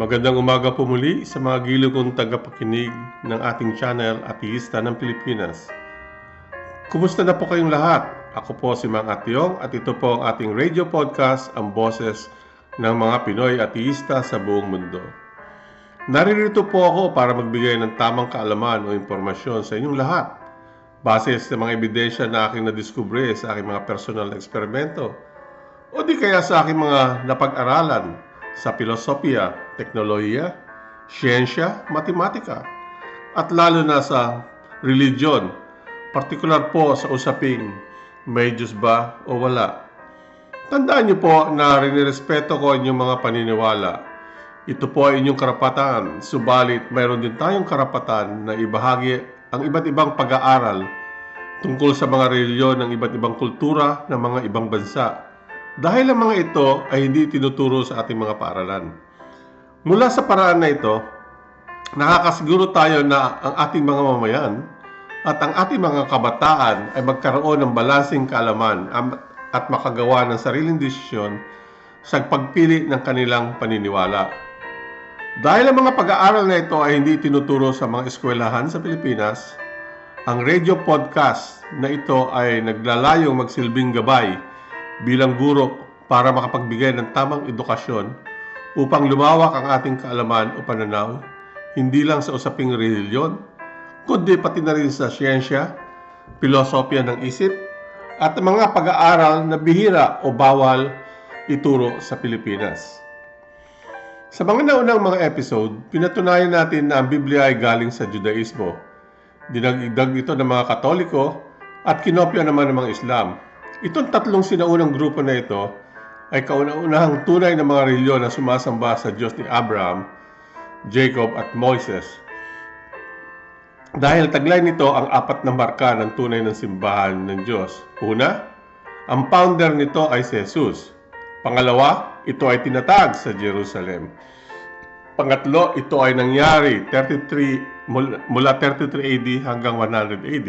Magandang umaga po muli sa mga gilo kong tagapakinig ng ating channel Ateista ng Pilipinas. Kumusta na po kayong lahat? Ako po si Mang Atyong at ito po ang ating radio podcast, ang boses ng mga Pinoy ateista sa buong mundo. Naririto po ako para magbigay ng tamang kaalaman o impormasyon sa inyong lahat base sa mga ebidensya na aking nadiskubre sa aking mga personal na eksperimento o di kaya sa aking mga napag-aralan sa filosofiya, teknolohiya, siyensya, matematika, at lalo na sa religion, partikular po sa usaping may Diyos ba o wala. Tandaan niyo po na rinirespeto ko inyong mga paniniwala. Ito po ay inyong karapatan, subalit mayroon din tayong karapatan na ibahagi ang iba't ibang pag-aaral tungkol sa mga reliyon ng iba't ibang kultura ng mga ibang bansa dahil ang mga ito ay hindi tinuturo sa ating mga paaralan. Mula sa paraan na ito, nakakasiguro tayo na ang ating mga mamayan at ang ating mga kabataan ay magkaroon ng balansing kaalaman at makagawa ng sariling desisyon sa pagpili ng kanilang paniniwala. Dahil ang mga pag-aaral na ito ay hindi tinuturo sa mga eskwelahan sa Pilipinas, ang radio podcast na ito ay naglalayong magsilbing gabay bilang guro para makapagbigay ng tamang edukasyon upang lumawak ang ating kaalaman o pananaw, hindi lang sa usaping reliyon, kundi pati na rin sa siyensya, pilosopya ng isip, at mga pag-aaral na bihira o bawal ituro sa Pilipinas. Sa mga naunang mga episode, pinatunayan natin na ang Biblia ay galing sa Judaismo. Dinagdag ito ng mga Katoliko at kinopya naman ng mga Islam. Itong tatlong sinaunang grupo na ito ay kauna-unahang tunay na mga reliyon na sumasamba sa Diyos ni Abraham, Jacob at Moises. Dahil taglay nito ang apat na marka ng tunay ng simbahan ng Diyos. Una, ang founder nito ay si Jesus. Pangalawa, ito ay tinatag sa Jerusalem. Pangatlo, ito ay nangyari 33 mula 33 AD hanggang 100 AD.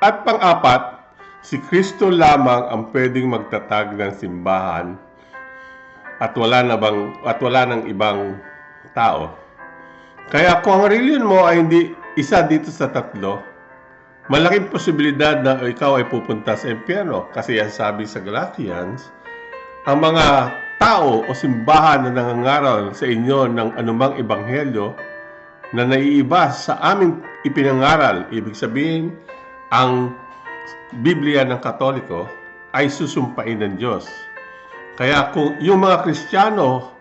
At pang-apat, si Kristo lamang ang pwedeng magtatag ng simbahan at wala na bang at wala ng ibang tao. Kaya kung ang religion mo ay hindi isa dito sa tatlo, malaking posibilidad na ikaw ay pupunta sa impyerno kasi yan sabi sa Galatians, ang mga tao o simbahan na nangangaral sa inyo ng anumang ebanghelyo na naiiba sa aming ipinangaral, ibig sabihin, ang Biblia ng Katoliko ay susumpain ng Diyos. Kaya kung yung mga Kristiyano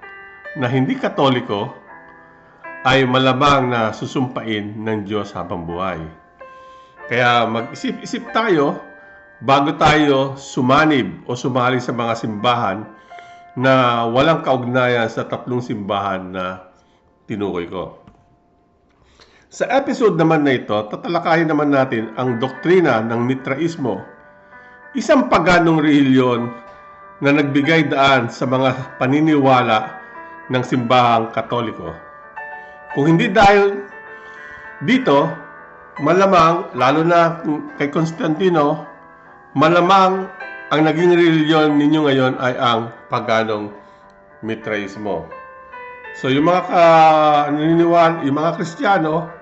na hindi Katoliko ay malamang na susumpain ng Diyos habang buhay. Kaya mag-isip-isip tayo bago tayo sumanib o sumali sa mga simbahan na walang kaugnayan sa tatlong simbahan na tinukoy ko. Sa episode naman na ito, tatalakayin naman natin ang doktrina ng Mitraismo, isang paganong reliyon na nagbigay daan sa mga paniniwala ng simbahang katoliko. Kung hindi dahil dito, malamang, lalo na kay Constantino, malamang ang naging reliyon ninyo ngayon ay ang paganong Mitraismo. So yung mga kaniniwala, yung mga Kristiyano,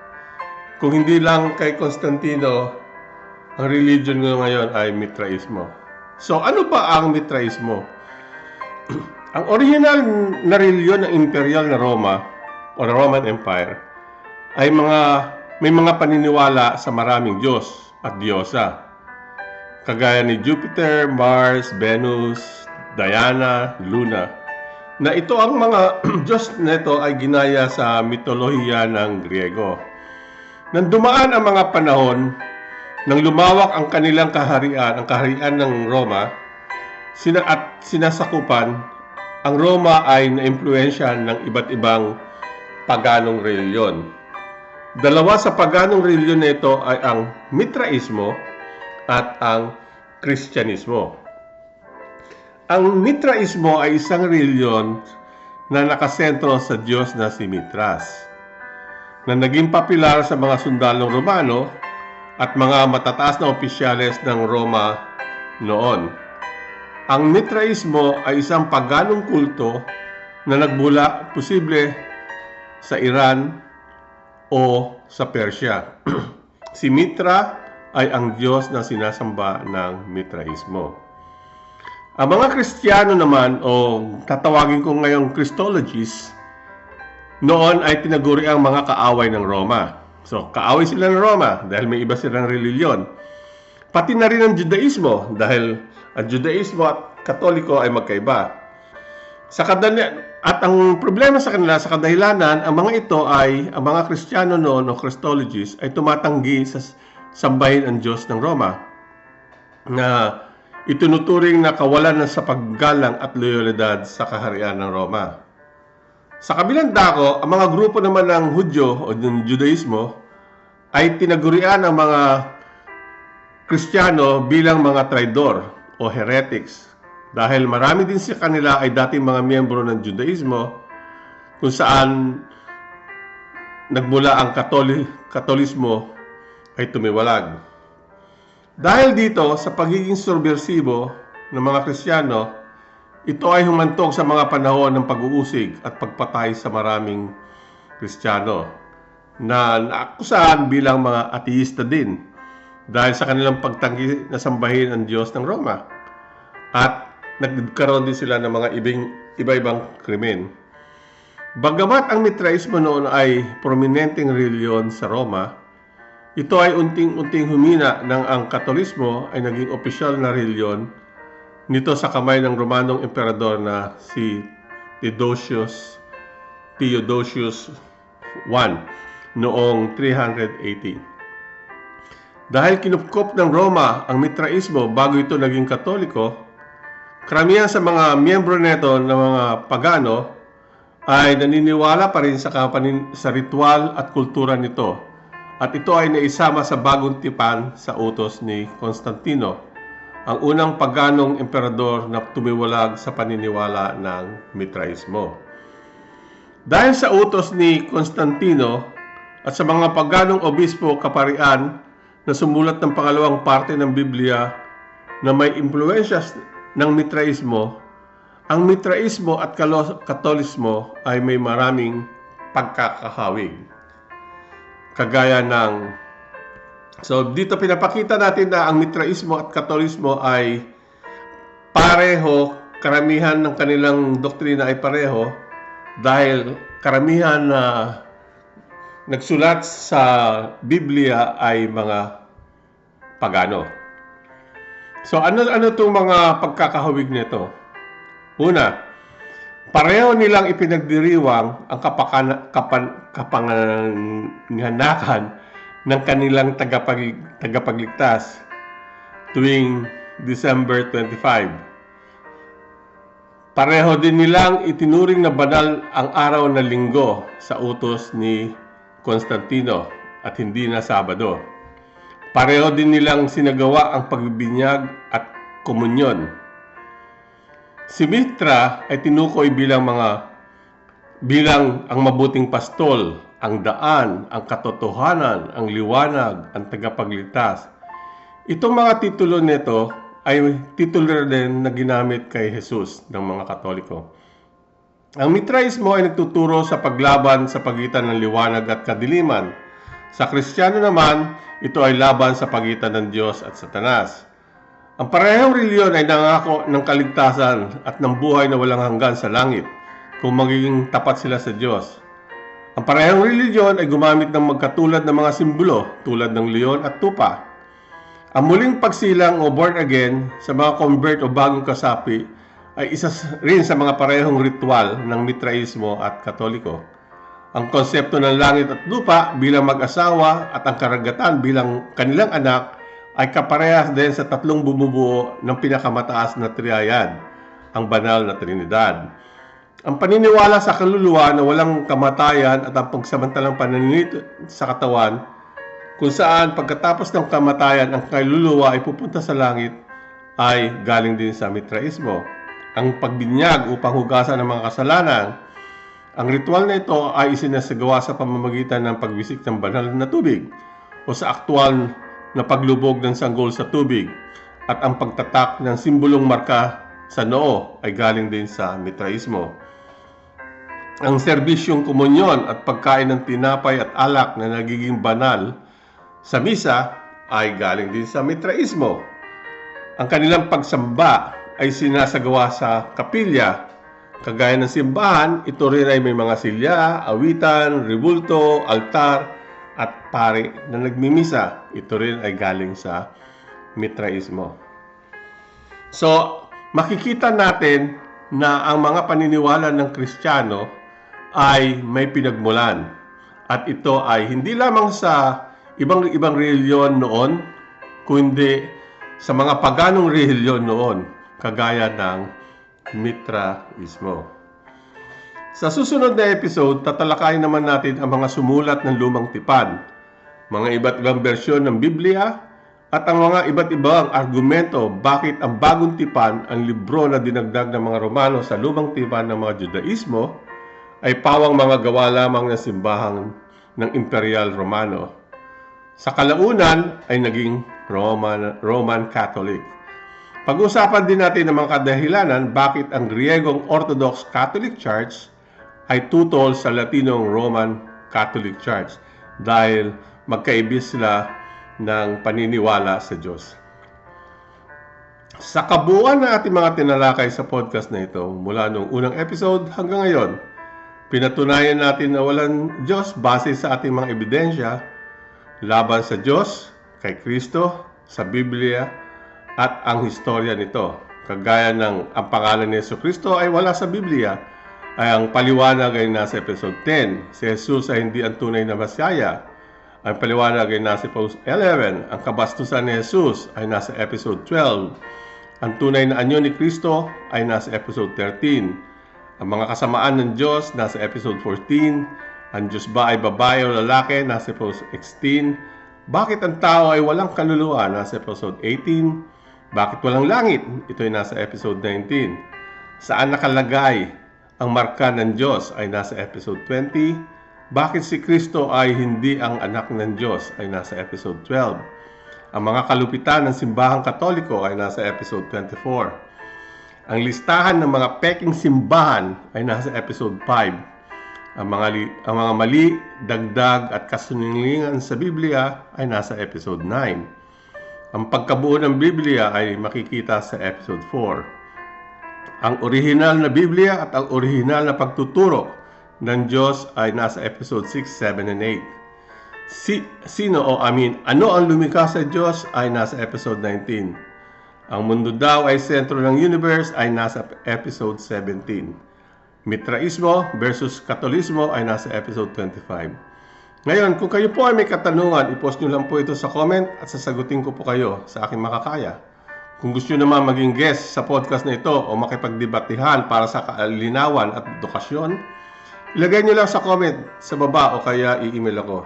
kung hindi lang kay Constantino, ang religion nga ngayon ay Mitraismo. So ano ba ang Mitraismo? ang original na reliyon ng imperial na Roma o Roman Empire ay mga may mga paniniwala sa maraming Diyos at Diyosa. Kagaya ni Jupiter, Mars, Venus, Diana, Luna. Na ito ang mga Diyos na ito ay ginaya sa mitolohiya ng Griego. Nang dumaan ang mga panahon, nang lumawak ang kanilang kaharian, ang kaharian ng Roma, sina at sinasakupan, ang Roma ay naimpluensya ng iba't ibang paganong reliyon. Dalawa sa paganong reliyon nito ay ang Mitraismo at ang Kristyanismo. Ang Mitraismo ay isang reliyon na nakasentro sa Diyos na si Mitras na naging popular sa mga sundalong Romano at mga matataas na opisyales ng Roma noon. Ang Mitraismo ay isang paganong kulto na nagbula posible sa Iran o sa Persia. si Mitra ay ang Diyos na sinasamba ng Mitraismo. Ang mga Kristiyano naman o tatawagin ko ngayong Christologists noon ay tinaguri ang mga kaaway ng Roma. So, kaaway sila ng Roma dahil may iba silang reliyon. Pati na rin ang Judaismo dahil ang Judaismo at Katoliko ay magkaiba. Sa kadali at ang problema sa kanila sa kadahilanan, ang mga ito ay ang mga Kristiyano noon o Christologists ay tumatanggi sa sambahin ang Diyos ng Roma na itunuturing na kawalan na sa paggalang at loyalidad sa kaharian ng Roma. Sa kabilang dako, ang mga grupo naman ng Hudyo o ng Judaismo ay tinagurian ang mga Kristiyano bilang mga traidor o heretics dahil marami din sa kanila ay dating mga miyembro ng Judaismo kung saan nagmula ang Katoli Katolismo ay tumiwalag. Dahil dito sa pagiging subversibo ng mga Kristiyano, ito ay humantong sa mga panahon ng pag-uusig at pagpatay sa maraming Kristiyano na naakusahan bilang mga ateista din dahil sa kanilang pagtanggi na sambahin ang Diyos ng Roma. At nagkaroon din sila ng mga ibing, iba-ibang krimen. Bagamat ang Mitraismo noon ay prominenteng reliyon sa Roma, ito ay unting-unting humina nang ang Katolismo ay naging opisyal na reliyon nito sa kamay ng Romanong emperador na si Theodosius Theodosius I noong 380. Dahil kinupkop ng Roma ang Mitraismo bago ito naging Katoliko, karamihan sa mga miyembro nito ng mga pagano ay naniniwala pa rin sa, kapanin, sa ritual at kultura nito at ito ay naisama sa bagong tipan sa utos ni Constantino, ang unang paganong emperador na tumiwalag sa paniniwala ng Mitraismo. Dahil sa utos ni Constantino at sa mga paganong obispo kaparian na sumulat ng pangalawang parte ng Biblia na may impluensya ng Mitraismo, ang Mitraismo at Katolismo ay may maraming pagkakahawig kagaya ng So dito pinapakita natin na ang Mitraismo at Katolismo ay pareho, karamihan ng kanilang doktrina ay pareho dahil karamihan na nagsulat sa Biblia ay mga pagano. So ano ano itong mga pagkakahawig nito? Una, Pareho nilang ipinagdiriwang ang kapakana, kapan, kapanganakan ng kanilang tagapag, tagapagligtas tuwing December 25. Pareho din nilang itinuring na banal ang araw na linggo sa utos ni Constantino at hindi na Sabado. Pareho din nilang sinagawa ang pagbibinyag at komunyon Si Mitra ay tinukoy bilang mga bilang ang mabuting pastol, ang daan, ang katotohanan, ang liwanag, ang tagapagligtas. Itong mga titulo nito ay titulo din na ginamit kay Jesus ng mga Katoliko. Ang Mitraismo ay nagtuturo sa paglaban sa pagitan ng liwanag at kadiliman. Sa Kristiyano naman, ito ay laban sa pagitan ng Diyos at Satanas. Ang parehong reliyon ay nangako ng kaligtasan at ng buhay na walang hanggan sa langit kung magiging tapat sila sa Diyos. Ang parehong reliyon ay gumamit ng magkatulad ng mga simbolo tulad ng leon at tupa. Ang muling pagsilang o born again sa mga convert o bagong kasapi ay isa rin sa mga parehong ritual ng Mitraismo at Katoliko. Ang konsepto ng langit at lupa bilang mag-asawa at ang karagatan bilang kanilang anak ay kaparehas din sa tatlong bumubuo ng pinakamataas na triayan, ang banal na Trinidad. Ang paniniwala sa kaluluwa na walang kamatayan at ang pagsamantalang pananit sa katawan, kung saan pagkatapos ng kamatayan ang kaluluwa ay pupunta sa langit, ay galing din sa Mitraismo. Ang pagbinyag upang hugasan ng mga kasalanan, ang ritual na ito ay isinasagawa sa pamamagitan ng pagbisik ng banal na tubig o sa aktual na paglubog ng sanggol sa tubig at ang pagtatak ng simbolong marka sa noo ay galing din sa Mitraismo. Ang serbisyong komunyon at pagkain ng tinapay at alak na nagiging banal sa misa ay galing din sa mitraismo. Ang kanilang pagsamba ay sinasagawa sa kapilya. Kagaya ng simbahan, ito rin ay may mga silya, awitan, ribulto, altar, at pare na nagmimisa. Ito rin ay galing sa mitraismo. So, makikita natin na ang mga paniniwala ng Kristiyano ay may pinagmulan. At ito ay hindi lamang sa ibang ibang reliyon noon, kundi sa mga paganong reliyon noon, kagaya ng Mitraismo. Sa susunod na episode, tatalakayin naman natin ang mga sumulat ng lumang tipan, mga iba't ibang bersyon ng Biblia, at ang mga iba't ibang argumento bakit ang bagong tipan, ang libro na dinagdag ng mga Romano sa lumang tipan ng mga Judaismo, ay pawang mga gawa lamang ng simbahan ng Imperial Romano. Sa kalaunan ay naging Roman, Roman Catholic. Pag-usapan din natin ang mga kadahilanan bakit ang Griegong Orthodox Catholic Church ay tutol sa Latinong Roman Catholic Church dahil magkaibis sila ng paniniwala sa Diyos. Sa kabuuan na ating mga tinalakay sa podcast na ito, mula nung unang episode hanggang ngayon, pinatunayan natin na walang Diyos base sa ating mga ebidensya laban sa Diyos, kay Kristo, sa Biblia, at ang historya nito. Kagaya ng ang pangalan ni Yeso Kristo ay wala sa Biblia, ay ang paliwanag ay nasa episode 10. Si Jesus ay hindi ang tunay na Masaya. Ang paliwanag ay nasa episode 11. Ang kabastusan ni Jesus ay nasa episode 12. Ang tunay na anyo ni Kristo ay nasa episode 13. Ang mga kasamaan ng Diyos nasa episode 14. Ang Diyos ba ay babae o lalaki nasa episode 16. Bakit ang tao ay walang kaluluwa nasa episode 18. Bakit walang langit? Ito ay nasa episode 19. Saan nakalagay ang marka ng Diyos ay nasa episode 20. Bakit si Kristo ay hindi ang anak ng Diyos ay nasa episode 12. Ang mga kalupitan ng simbahang katoliko ay nasa episode 24. Ang listahan ng mga peking simbahan ay nasa episode 5. Ang mga, li- ang mga mali, dagdag at kasunungalingan sa Biblia ay nasa episode 9. Ang pagkabuo ng Biblia ay makikita sa episode 4. Ang orihinal na Biblia at ang orihinal na pagtuturo ng Diyos ay nasa episode 6, 7, and 8. Si, sino o I mean, ano ang lumikha sa Diyos ay nasa episode 19. Ang mundo daw ay sentro ng universe ay nasa episode 17. Mitraismo versus Katolismo ay nasa episode 25. Ngayon, kung kayo po ay may katanungan, i-post nyo lang po ito sa comment at sasagutin ko po kayo sa aking makakaya. Kung gusto nyo naman maging guest sa podcast na ito o makipagdebatihan para sa kaalinawan at edukasyon, ilagay nyo lang sa comment sa baba o kaya i-email ako.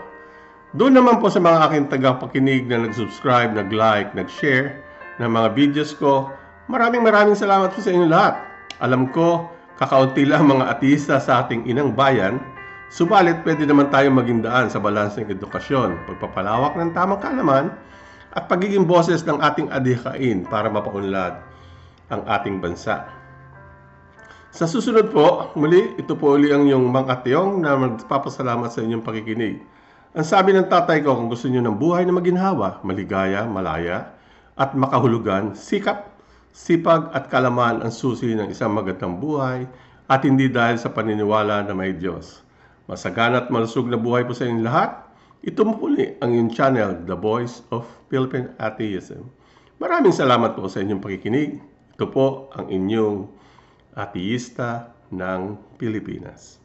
Doon naman po sa mga aking tagapakinig na nag-subscribe, nag-like, nag-share ng mga videos ko, maraming maraming salamat po sa inyo lahat. Alam ko, kakaunti lang mga ateista sa ating inang bayan Subalit, pwede naman tayong maging daan sa balanseng edukasyon, pagpapalawak ng tamang kalaman, at pagiging boses ng ating adhikain para mapaunlad ang ating bansa. Sa susunod po, muli, ito po uli ang yung Mang Atyong na magpapasalamat sa inyong pakikinig. Ang sabi ng tatay ko, kung gusto niyo ng buhay na maginhawa, maligaya, malaya, at makahulugan, sikap, sipag at kalaman ang susi ng isang magandang buhay at hindi dahil sa paniniwala na may Diyos. Masagana at malusog na buhay po sa inyong lahat. Ito muli ang inyong channel, The Voice of Philippine Atheism. Maraming salamat po sa inyong pakikinig. Ito po ang inyong ateista ng Pilipinas.